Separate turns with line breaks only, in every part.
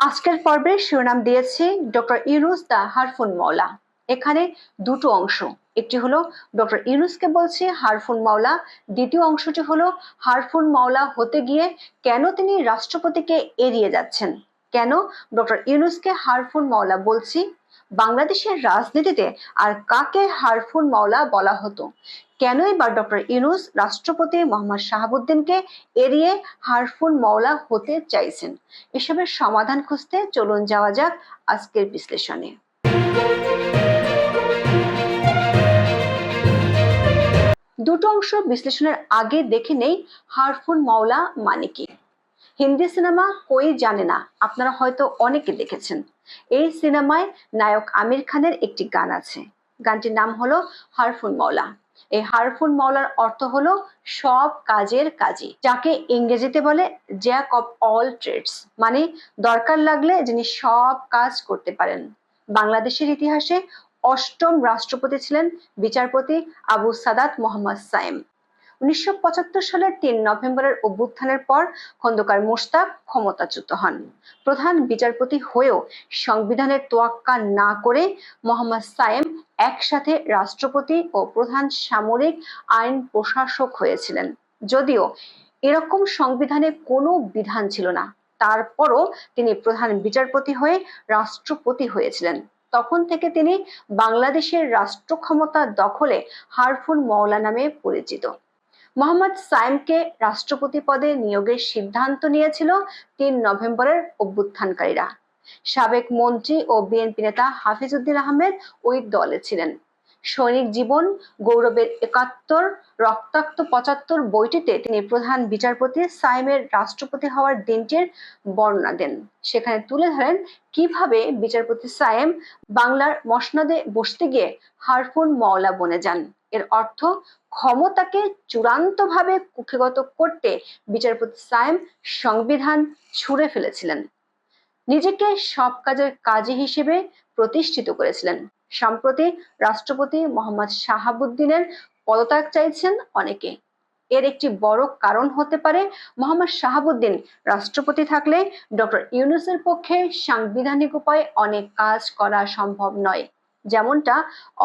আজকের পর্বে শিরোনাম দিয়েছি ডক্টর ইউনুস দা হারফুন মাওলা। এখানে দুটো অংশ। একটি হলো ডক্টর ইউনুসকে বলছে হারফুন মাওলা, দ্বিতীয় অংশটি হলো হারফুন মাওলা হতে গিয়ে কেন তিনি রাষ্ট্রপতিকে এড়িয়ে যাচ্ছেন? কেন? ডক্টর ইউনুসকে হারফুন মাওলা বলছি? বাংলাদেশের রাজনীতিতে আর কাকে হারফুন মাওলা বলা হতো? কেনই বা ডক্টর ইউনুস রাষ্ট্রপতি মোহাম্মদ শাহাবুদ্দিনকে এড়িয়ে হারফুন মাওলা হতে চাইছেন? এসবের সমাধান খুঁজতে চলুন যাওয়া যাক আজকের বিশ্লেষণে। দুটো অংশ বিশ্লেষণের আগে দেখে নেই হারফুন মাওলা মানে কি। হিন্দি সিনেমা কই জানে না, আপনারা হয়তো অনেকে দেখেছেন। এই সিনেমায় নায়ক আমির খানের একটি গান আছে। গানটির নাম হলো হারফুন মাওলা। এই হারফুন মাওলার অর্থ হলো সব কাজের কাজী, যাকে ইংরেজিতে বলে জ্যাক অফ অল ট্রেডস মানে দরকার লাগলে যিনি সব কাজ করতে পারেন। বাংলাদেশের ইতিহাসে অষ্টম রাষ্ট্রপতি ছিলেন বিচারপতি আবু সাদাত মোহাম্মদ সাইম উনিশশো পঁচাত্তর সালের তিন নভেম্বরের অভ্যুত্থানের পর খন্দকার মোশতাক ক্ষমতাচ্যুত হন। প্রধান বিচারপতি হয়েও সংবিধানের তোয়াক্কা না করে মোহাম্মদ সায়েম একসাথে রাষ্ট্রপতি ও প্রধান সামরিক আইন প্রশাসক হয়েছিলেন। যদিও এরকম সংবিধানে কোনো বিধান ছিল না। তারপরও তিনি প্রধান বিচারপতি হয়ে রাষ্ট্রপতি হয়েছিলেন। তখন থেকে তিনি বাংলাদেশের রাষ্ট্র ক্ষমতা দখলে হারফুন মওলা নামে পরিচিত। মোহাম্মদ সাইমকে রাষ্ট্রপতি পদে নিয়োগের সিদ্ধান্ত নিয়েছিল তিন নভেম্বরের অভ্যুত্থানকারীরা। সাবেক মন্ত্রী ও বিএনপি নেতা হাফিজউদ্দিন আহমেদ ওই দলে ছিলেন। সৈনিক জীবন, গৌরবের একাত্তর, রক্তাক্ত পঁচাত্তর বইটিতে তিনি প্রধান বিচারপতি সাইমের রাষ্ট্রপতি হওয়ার দিনটির বর্ণনা দেন। সেখানে তুলে ধরেন কীভাবে বিচারপতি সাইম বাংলার মসনদে বসতে গিয়ে হারফুন মওলা বনে যান। এর অর্থ ক্ষমতাকে চূড়ান্তভাবে কুক্ষিগত করতে বিচারপতি সাইম সংবিধান ছুঁড়ে ফেলেছিলেন। নিজেকে সব কাজের কাজী হিসেবে প্রতিষ্ঠিত করেছিলেন। সম্প্রতি রাষ্ট্রপতি মোহাম্মদ শাহাবুদ্দিনের পদত্যাগ চাইছেন অনেকে। এর একটি বড় কারণ হতে পারে মোহাম্মদ শাহাবুদ্দিন রাষ্ট্রপতি থাকলে ডক্টর ইউনুসের পক্ষে সাংবিধানিক উপায়ে অনেক কাজ করা সম্ভব নয়। যেমনটা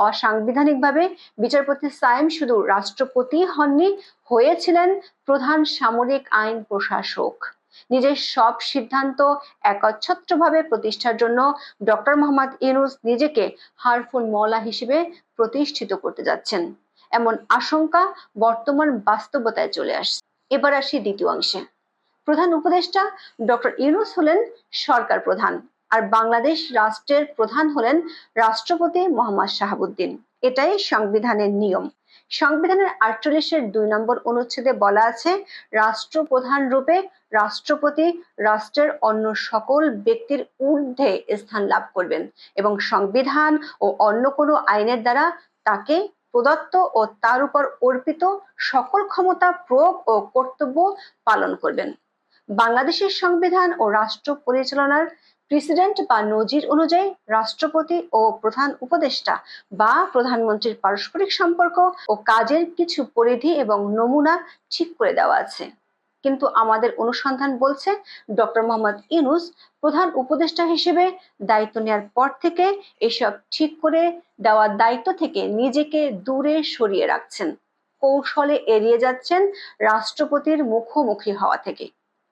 অসাংবিধানিকভাবে বিচারপতি সায়েম শুধু রাষ্ট্রপতি হননি, হয়েছিলেন প্রধান সামরিক আইন প্রশাসক। নিজের সব সিদ্ধান্ত একচ্ছত্রভাবে প্রতিষ্ঠার জন্য ডক্টর মোহাম্মদ ইউনুস নিজেকে হারফুল মওলা হিসেবে প্রতিষ্ঠিত করতে যাচ্ছেন। এমন আশঙ্কা বর্তমান বাস্তবতায় চলে আসছে। এবার আসি দ্বিতীয় অংশে। প্রধান উপদেষ্টা ডক্টর ইউনুস হলেন সরকার প্রধান। আর বাংলাদেশ রাষ্ট্রের প্রধান হলেন রাষ্ট্রপতি মোহাম্মদ শাহাবুদ্দিন। এটাই সংবিধানের নিয়ম। সংবিধানের আটচল্লিশের দুই নম্বর অনুচ্ছেদে বলা আছে, রাষ্ট্রপ্রধান রূপে রাষ্ট্রপতি রাষ্ট্রের অন্য সকল ব্যক্তির ঊর্ধ্বে স্থান লাভ করবেন এবং সংবিধান ও অন্য কোনো আইনের দ্বারা তাকে প্রদত্ত ও তার উপর অর্পিত সকল ক্ষমতা, প্রয়োগ ও কর্তব্য পালন করবেন। বাংলাদেশের সংবিধান ও রাষ্ট্র পরিচালনার প্রেসিডেন্ট বা নজির অনুযায়ী রাষ্ট্রপতি ও প্রধান উপদেষ্টা বা প্রধানমন্ত্রীর পারস্পরিক সম্পর্ক ও কাজের কিছু পরিধি এবং নমুনা ঠিক করে দেওয়া আছে। কিন্তু আমাদের অনুসন্ধান বলছে, ডক্টর মোহাম্মদ ইনুস প্রধান উপদেষ্টা হিসেবে দায়িত্ব নেওয়ার পর থেকে এসব ঠিক করে দেওয়ার দায়িত্ব থেকে নিজেকে দূরে সরিয়ে রাখছেন। কৌশলে এড়িয়ে যাচ্ছেন রাষ্ট্রপতির মুখোমুখি হওয়া থেকে।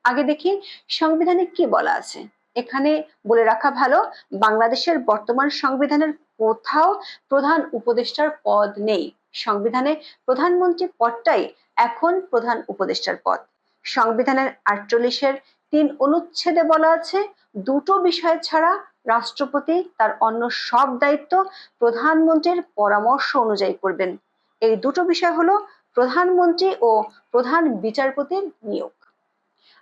আগে দেখি, সংবিধানে কি বলা আছে? এখানে বলে রাখা ভালো, বাংলাদেশের বর্তমান সংবিধানের কোথাও প্রধান উপদেষ্টার পদ নেই। সংবিধানে প্রধানমন্ত্রী পদটাই এখন প্রধান উপদেষ্টার পদ। সংবিধানের আটচল্লিশের তিন অনুচ্ছেদে বলা আছে, দুটো বিষয় ছাড়া রাষ্ট্রপতি তার অন্য সব দায়িত্ব প্রধানমন্ত্রীর পরামর্শ অনুযায়ী করবেন। এই দুটো বিষয় হলো প্রধানমন্ত্রী ও প্রধান বিচারপতির নিয়োগ।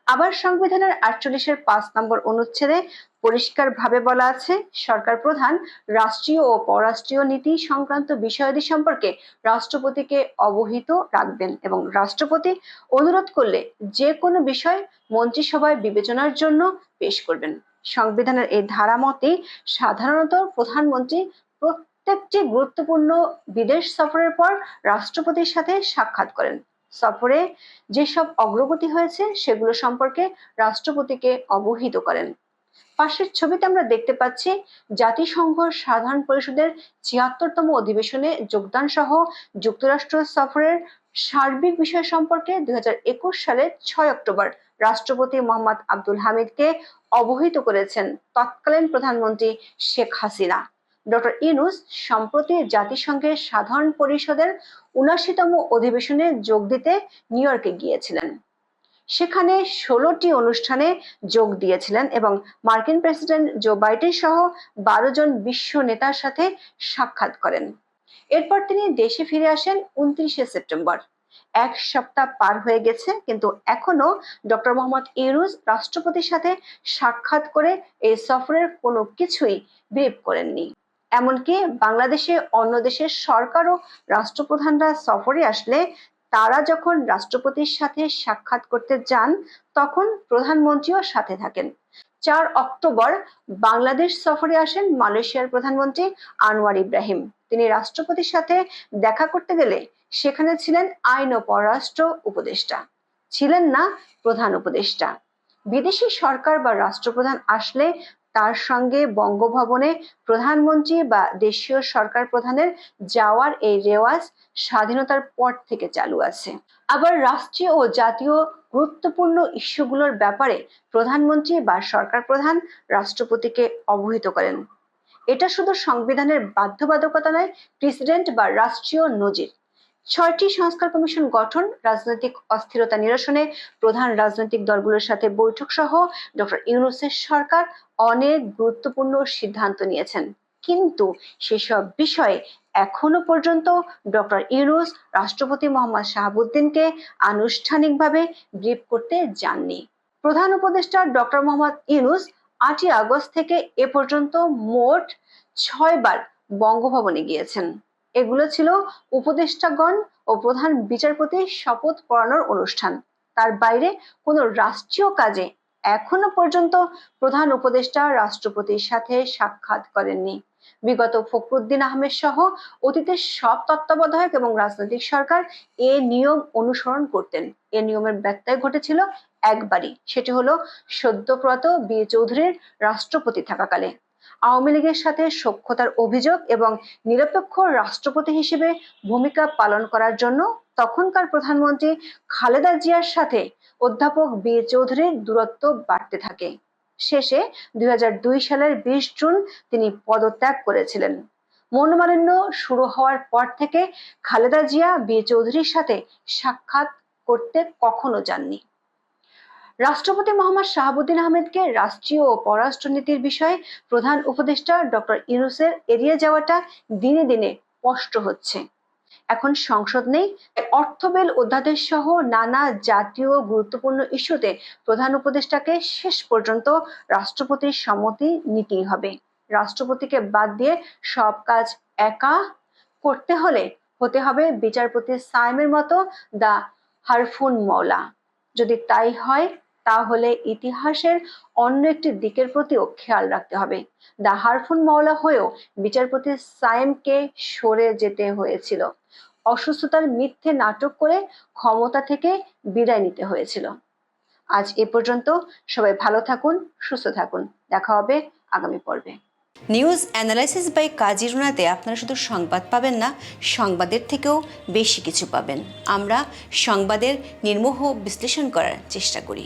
আবার সংবিধানের আটচল্লিশের পাঁচ নম্বর অনুচ্ছেদে পরিষ্কারভাবে বলা আছে, সরকার প্রধান, রাষ্ট্রীয় ও পররাষ্ট্রীয় নীতি সংক্রান্ত বিষয়াদি সম্পর্কে রাষ্ট্রপতিকে অবহিত রাখবেন এবং রাষ্ট্রপতি অনুরোধ করলে যে কোনো বিষয় মন্ত্রিসভায় বিবেচনার জন্য পেশ করবেন। সংবিধানের এই ধারা মতে সাধারণত প্রধানমন্ত্রী প্রত্যেকটি গুরুত্বপূর্ণ বিদেশ সফরের পর রাষ্ট্রপতির সাথে সাক্ষাৎ করেন। সফরে যেসব অগ্রগতি হয়েছে সেগুলো সম্পর্কে রাষ্ট্রপতিকে অবহিত করেন। পাশের ছবিতে আমরা দেখতে পাচ্ছি জাতিসংঘ সাধারণ পরিষদের ছিয়াত্তরতম অধিবেশনে যোগদান সহ যুক্তরাষ্ট্র সফরের সার্বিক বিষয় সম্পর্কে দুই হাজার একুশ সালের ছয় অক্টোবর রাষ্ট্রপতি মোহাম্মদ আব্দুল হামিদকে অবহিত করেছেন তৎকালীন প্রধানমন্ত্রী শেখ হাসিনা। ডক্টর ইনুস সম্প্রতি জাতিসংঘের সাধারণ পরিষদের উনাশিতম অধিবেশনে যোগ দিতে নিউ ইয়র্কে গিয়েছিলেন। সেখানে ষোলোটি অনুষ্ঠানে যোগ দিয়েছিলেন এবং মার্কিন প্রেসিডেন্ট জো বাইডেন সহ বারো জন বিশ্ব নেতার সাথে সাক্ষাৎ করেন। এরপর তিনি দেশে ফিরে আসেন উনত্রিশে সেপ্টেম্বর। এক সপ্তাহ পার হয়ে গেছে, কিন্তু এখনও ডক্টর মোহাম্মদ ইউনুস রাষ্ট্রপতির সাথে সাক্ষাৎ করে এই সফরের কোনো কিছুই ব্রিফ করেননি। এমনকি বাংলাদেশে অন্য দেশের সরকার ও রাষ্ট্রপ্রধানরা সফরে আসলে তারা যখন রাষ্ট্রপতির সাথে সাক্ষাৎ করতে যান, তখন প্রধানমন্ত্রীও সাথে থাকেন। চার অক্টোবর বাংলাদেশ সফরে আসেন মালয়েশিয়ার প্রধানমন্ত্রী আনোয়ার ইব্রাহিম। তিনি রাষ্ট্রপতির সাথে দেখা করতে গেলে সেখানে ছিলেন আইন ও পররাষ্ট্র উপদেষ্টা। ছিলেন না প্রধান উপদেষ্টা। বিদেশি সরকার বা রাষ্ট্রপ্রধান আসলে তার সঙ্গে বঙ্গভবনে প্রধানমন্ত্রী বা দেশীয় সরকার প্রধানের যাওয়ার এই রেওয়াজ স্বাধীনতার পর থেকে চালু আছে। আবার রাষ্ট্রীয় ও জাতীয় গুরুত্বপূর্ণ ইস্যুগুলোর ব্যাপারে প্রধানমন্ত্রী বা সরকার প্রধান রাষ্ট্রপতিকে অবহিত করেন। এটা শুধু সংবিধানের বাধ্যবাধকতা নয়, প্রেসিডেন্ট বা রাষ্ট্রীয় নজির। ছয়টি সংস্কার কমিশন গঠন, রাজনৈতিক অস্থিরতা নিরসনে প্রধান রাজনৈতিক দলগুলোর সাথে বৈঠক সহ ডক্টর ইউনুসের সরকার অনেক গুরুত্বপূর্ণ সিদ্ধান্ত নিয়েছেন। কিন্তু সেসব বিষয়ে এখনও পর্যন্ত ডক্টর ইউনুস, রাষ্ট্রপতি মোহাম্মদ শাহাবুদ্দিনকে আনুষ্ঠানিকভাবে ব্রিফ করতে যাননি। প্রধান উপদেষ্টা ডক্টর মোহাম্মদ ইউনুস আটই আগস্ট থেকে এ পর্যন্ত মোট ছয়বার বঙ্গভবনে গিয়েছেন। এগুলো ছিল উপদেষ্টাগণ ও প্রধান বিচারপতির শপথ পড়ানোর অনুষ্ঠান। তার বাইরে কোনো রাষ্ট্রীয় কাজে এখনও পর্যন্ত প্রধান উপদেষ্টা রাষ্ট্রপতির সাথে সাক্ষাৎ করেননি। বিগত ফখরুদ্দিন আহমেদ সহ অতীতের সব তত্ত্বাবধায়ক এবং রাজনৈতিক সরকার এ নিয়ম অনুসরণ করতেন। এ নিয়মের ব্যত্যয় ঘটেছিল একবারই। সেটি হলো সদ্যপ্রত বি চৌধুরীর রাষ্ট্রপতি থাকাকালে। আওয়ামী লীগের সাথে সখ্যতার অভিযোগ এবং নিরপেক্ষ রাষ্ট্রপতি হিসেবে ভূমিকা পালন করার জন্য তখনকার প্রধানমন্ত্রী খালেদা জিয়ার সাথে অধ্যাপক বি চৌধুরীর দূরত্ব বাড়তে থাকে। শেষে দুই হাজার দুই সালের বিশ জুন তিনি পদত্যাগ করেছিলেন। মনোমালিন্য শুরু হওয়ার পর থেকে খালেদা জিয়া বি চৌধুরীর সাথে সাক্ষাৎ করতে কখনো যাননি। রাষ্ট্রপতি মোহাম্মদ শাহাবুদ্দিন আহমেদকে রাষ্ট্রীয় ও পররাষ্ট্রনীতির বিষয়ে প্রধান উপদেষ্টা ডক্টর ইউনুসের এড়িয়ে যাওয়াটা দিনে দিনে স্পষ্ট হচ্ছে। এখন সংসদ নেই অর্থ বিল অধ্যাদেশ সহ নানা জাতীয় গুরুত্বপূর্ণ ইস্যুতে প্রধান উপদেষ্টাকে শেষ পর্যন্ত রাষ্ট্রপতির সম্মতি নিতেই হবে। রাষ্ট্রপতিকে বাদ দিয়ে সব কাজ একা করতে হলে হতে হবে বিচারপতি সাইমের মতো দা হারফুন মৌলা যদি তাই হয় তাহলে ইতিহাসের অন্য একটি দিকের প্রতিও খেয়াল রাখতে হবে। দা হারফুন মাওলা হয়েও বিচারপতি সায়েমকে সরে যেতে হয়েছিল। অসুস্থতার মিথ্যে নাটক করে ক্ষমতা থেকে বিদায় নিতে হয়েছিল। আজ এ পর্যন্ত সবাই ভালো থাকুন, সুস্থ থাকুন। দেখা হবে আগামী পর্বে।
নিউজ অ্যানালাইসিস বাই কাজিরুনাতে আপনারা শুধু সংবাদ পাবেন না, সংবাদের থেকেও বেশি কিছু পাবেন। আমরা সংবাদের নির্মোহ বিশ্লেষণ করার চেষ্টা করি।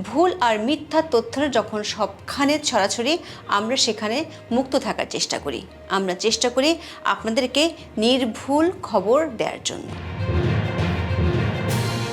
ভুল আর মিথ্যা তথ্যের যখন সবখানে ছড়াছড়ি, আমরা সেখানে মুক্ত থাকার চেষ্টা করি। আমরা চেষ্টা করি আপনাদেরকে নির্ভুল খবর দেওয়ার জন্য।